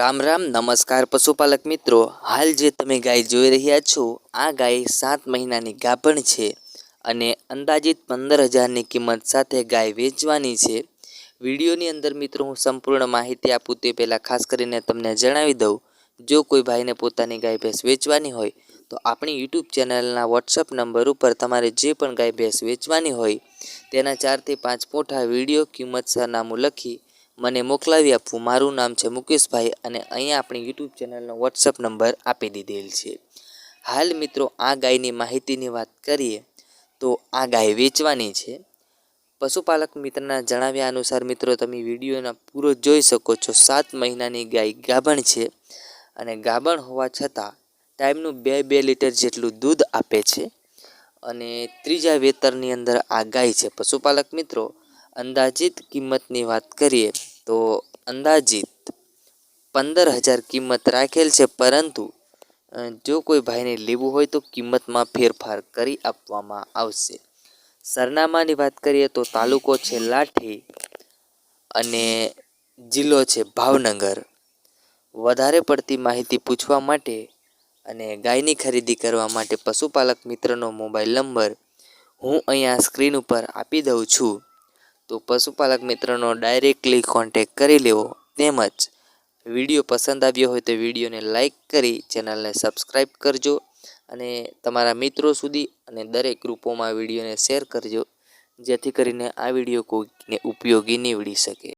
રામ રામ, નમસ્કાર પશુપાલક મિત્રો. હાલ જે તમે ગાય જોઈ રહ્યા છો, આ ગાય સાત મહિનાની ગાભણ છે અને અંદાજિત પંદર હજારની કિંમત સાથે ગાય વેચવાની છે. વિડીયોની અંદર મિત્રો હું સંપૂર્ણ માહિતી આપું તે પહેલાં ખાસ કરીને તમને જણાવી દઉં. જો કોઈ ભાઈને પોતાની ગાય ભેંસ વેચવાની હોય, તો આપણી યુટ્યુબ ચેનલના વોટ્સઅપ નંબર ઉપર તમારે જે પણ ગાય ભેંસ વેચવાની હોય, તેના ચારથી પાંચ મોટા વીડિયો કિંમત સરનામું લખી મને મોકલાવી આપવું. મારું નામ છે મુકેશભાઈ અને અહીંયા આપણી યુટ્યુબ ચેનલનો વોટ્સઅપ નંબર આપી દીધેલ છે. હાલ મિત્રો, આ ગાયની માહિતીની વાત કરીએ તો આ ગાય વેચવાની છે. પશુપાલક મિત્રના જણાવ્યા અનુસાર મિત્રો, તમે વિડીયોના પૂરો જોઈ શકો છો. સાત મહિનાની ગાય ગાભણ છે અને ગાભણ હોવા છતાં ટાઈમનું બે બે લીટર જેટલું દૂધ આપે છે. અને ત્રીજા વેતરની અંદર આ ગાય છે. પશુપાલક મિત્રો, અંદાજિત કિંમતની વાત કરીએ તો અંદાજિત પંદર હજાર કિંમત રાખેલ છે, પરંતુ જો કોઈ ભાઈને લેવું હોય તો કિંમતમાં ફેરફાર કરી આપવામાં આવશે. સરનામાની વાત કરીએ તો તાલુકો છે લાઠી અને જિલ્લો છે ભાવનગર. વધારે પડતી માહિતી પૂછવા માટે અને ગાયની ખરીદી કરવા માટે પશુપાલક મિત્રનો મોબાઈલ નંબર હું અહીંયા સ્ક્રીન ઉપર આપી દઉં છું. તો પશુપાલક મિત્રનો ડાયરેક્ટલી કોન્ટેક કરી લેવો. તેમજ વીડિયો પસંદ આવ્યો હોય તો વિડીયોને લાઇક કરી ચેનલને સબસ્ક્રાઈબ કરજો અને તમારા મિત્રો સુધી અને દરેક ગ્રુપોમાં વિડીયોને શેર કરજો, જેથી કરીને આ વીડિયો કોઈકને ઉપયોગી નીવડી શકે.